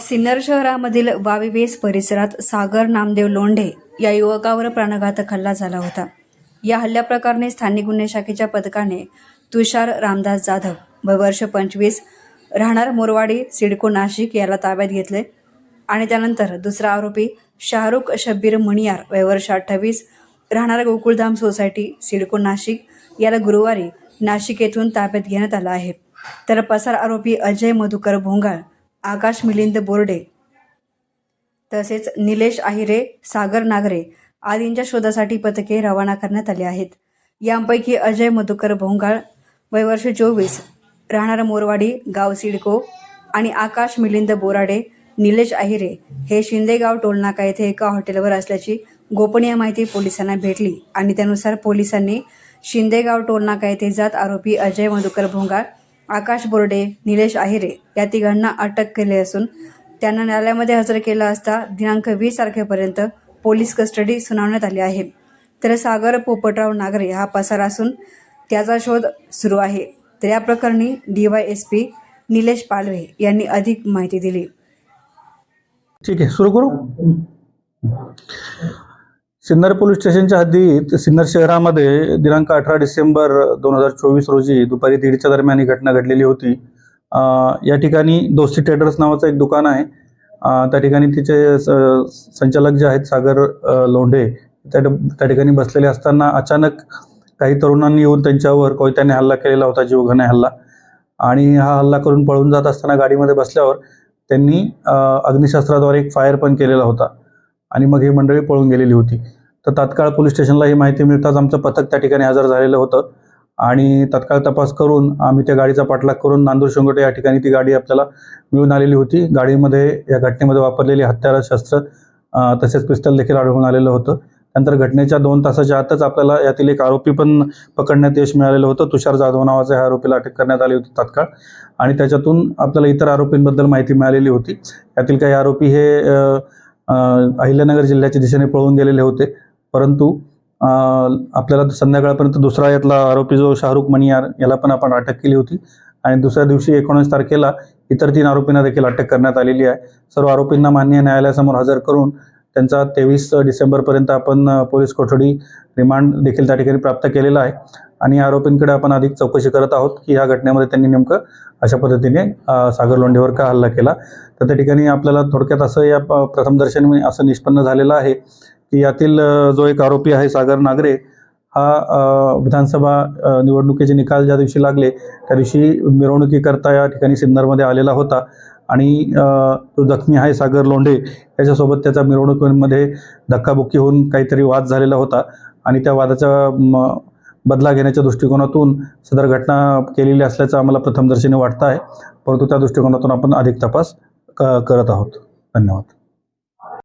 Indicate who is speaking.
Speaker 1: सिन्नर शहरामधील वावीवेस परिसरात सागर नामदेव लोंढे या युवकावर प्राणघातक हल्ला झाला होता. या हल्ल्याप्रकरणी स्थानिक गुन्हे शाखेच्या पथकाने तुषार रामदास जाधव व वर्ष पंचवीस राहणार मोरवाडी सिडको नाशिक याला ताब्यात घेतले आणि त्यानंतर दुसरा आरोपी शाहरुख शब्बीर मणियार वय वर्ष अठ्ठावीस राहणार गोकुळधाम सोसायटी सिडको नाशिक याला गुरुवारी नाशिक येथून ताब्यात घेण्यात आला आहे. तर पसार आरोपी अजय मधुकर भोंगाळ आकाश मिलिंद बोर्डे. तसेच निलेश आहिरे सागर नागरे आदींच्या शोधासाठी पथके रवाना करण्यात आली आहेत. यांपैकी अजय मधुकर भोंगाळ वय वर्ष चोवीस राहणार मोरवाडी गाव सिडको आणि आकाश मिलिंद बोराडे निलेश आहिरे हे शिंदेगाव टोलनाका येथे एका हॉटेलवर असल्याची गोपनीय माहिती पोलिसांना भेटली आणि त्यानुसार पोलिसांनी शिंदेगाव टोलनाका येथे जात आरोपी अजय मधुकर भोंगाळ आकाश बोर्डे निलेश आहिरे या तिघांना अटक केली असून त्यांना न्यायालयामध्ये हजर केलं असता दिनांक वीस तारखेपर्यंत पोलीस कस्टडी सुनावण्यात आली आहे. तर सागर पोपटराव नागरे हा पसार असून त्याचा शोध सुरू आहे. तर या प्रकरणी D Y S P Nilesh Palve यांनी अधिक माहिती दिली.
Speaker 2: ठीक आहे सुरू करू? सिन्नर पोलीस स्टेशनच्या हद्दीत सिन्नर शहरामध्ये दिनांक अठरा डिसेंबर दोन हजार चोवीस रोजी दुपारी दीडच्या दरम्यान ही घटना घडलेली होती. या ठिकाणी दोस्ती ट्रेडर्स नावाचं एक दुकान आहे. त्या ठिकाणी तिचे स- संचालक जे आहेत सागर लोंढे त्या त्या ठिकाणी बसलेले असताना अचानक काही तरुणांनी येऊन त्यांच्यावर कोयत्याने हल्ला केलेला होता जीवघाणे हल्ला. आणि हा हल्ला करून पळून जात असताना गाडीमध्ये बसल्यावर त्यांनी अग्निशास्त्राद्वारे अग्निशस्त्राद्वारे एक फायर पण केलेला होता. आणि मग ही मंडळी पळून गेलेली होती. तर तात्काळ पोलीस स्टेशनला ही माहिती मिळताच आमचं पथक त्या ठिकाणी हजर झालेलं होतं. आणि तत्काळ तपास करून आम्ही त्या गाडीचा पाठलाग करून नांदूर शिंगोटे या ठिकाणी ती गाडी आपल्याला मिळून आलेली होती. गाडीमध्ये या घटनेमध्ये वापरलेली हत्यारं शस्त्र तसेच पिस्टल देखील आढळून आलेलं होतं. नंतर घटनेच्या दोन तासाच्या आतच आपल्याला यातील एक आरोपी पण पकडण्यात यश मिळालेलं होतं. तुषार जाधव नावाच्या ह्या आरोपीला अटक करण्यात आली होती तात्काळ. आणि त्याच्यातून आपल्याला इतर आरोपींबद्दल माहिती मिळालेली होती. यातील काही आरोपी हे अहिल्यानगर जिल्ह्याच्या दिशेने पळून गेलेले होते. परंतु आपल्याला संध्याकाळपर्यंत दुसरा यातला आरोपी जो शाहरुख मणियार याला पण आपण अटक केली होती. आणि दुसऱ्या दिवशी एकोणीस तारखेला इतर तीन आरोपींना देखील अटक करण्यात आलेली आहे. सर्व आरोपींना मान्य न्यायालयासमोर हजर करून त्यांचा तेवीस डिसेंबरपर्यंत आपण पोलीस कोठडी रिमांड देखील त्या ठिकाणी प्राप्त केलेला आहे. आणि आरोपींकडे आपण अधिक चौकशी करत आहोत की या घटनेमध्ये त्यांनी नेमकं अशा पद्धतीने सागर लोंढेवर का हल्ला केला. तर त्या ठिकाणी आपल्याला थोडक्यात असं या प- प्रथमदर्शनी असं निष्पन्न झालेलं आहे की यातील जो एक आरोपी आहे सागर नागरे हा विधानसभा निवडणुकीचे निकाल ज्या दिवशी लागले त्या दिवशी मिरवणुकीकरता या ठिकाणी सिन्नरमध्ये आलेला होता. आणि तो जखमी आहे सागर लोंढे याच्यासोबत त्याचा मिरवणुकीमध्ये धक्काबुक्की होऊन काहीतरी वाद झालेला होता. आणि त्या वादाचा बदला घेण्याच्या दृष्टिकोनातून सदर घटना केलेली असल्याचं आम्हाला प्रथमदर्शनी वाटतं आहे. परंतु त्या दृष्टिकोनातून आपण अधिक तपास क करत आहोत. धन्यवाद.